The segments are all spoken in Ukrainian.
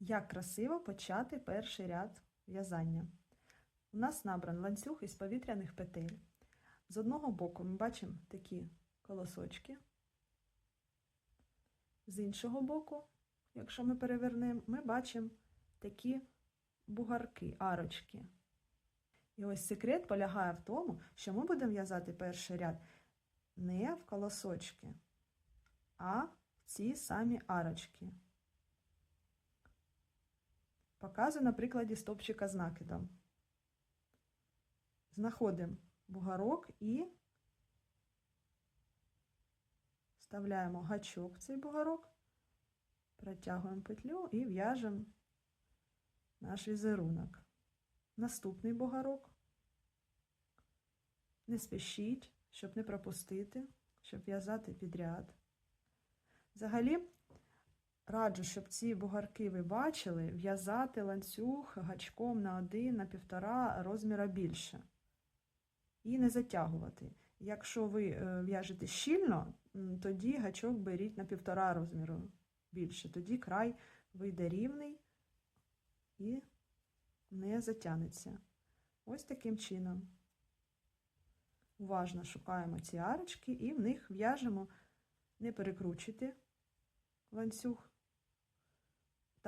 Як красиво почати перший ряд в'язання. У нас набран ланцюг із повітряних петель. З одного боку ми бачимо такі колосочки. З іншого боку, якщо ми перевернемо, ми бачимо такі бугарки, арочки. І ось секрет полягає в тому, що ми будемо в'язати перший ряд не в колосочки, а в ці самі арочки. Показую на прикладі стовпчика з накидом. Знаходимо бугарок і вставляємо гачок в цей бугарок, протягуємо петлю і в'яжемо наш візерунок. Наступний бугарок. Не спішіть, щоб не пропустити, щоб в'язати підряд. Взагалі, раджу, щоб ці бугарки ви бачили, в'язати ланцюг гачком на один, на півтора розміра більше. І не затягувати. Якщо ви е, в'яжете щільно, тоді гачок беріть на півтора розміру більше. Тоді край вийде рівний і не затягнеться. Ось таким чином. Уважно шукаємо ці арочки і в них в'яжемо, не перекручуйте ланцюг.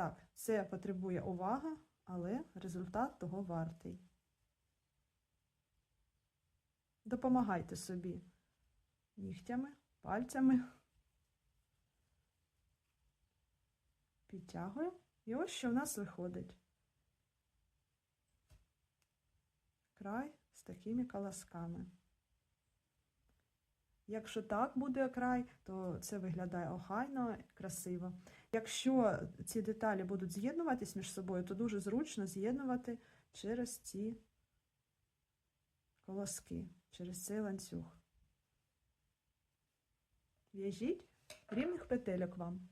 Так, це потребує уваги, але результат того вартий. Допомагайте собі нігтями, пальцями. Підтягуємо. І ось що в нас виходить. Край з такими колосками. Якщо так буде край, то це виглядає охайно, красиво. Якщо ці деталі будуть з'єднуватись між собою, то дуже зручно з'єднувати через ці колоски, через цей ланцюг. В'яжіть рівних петельок вам.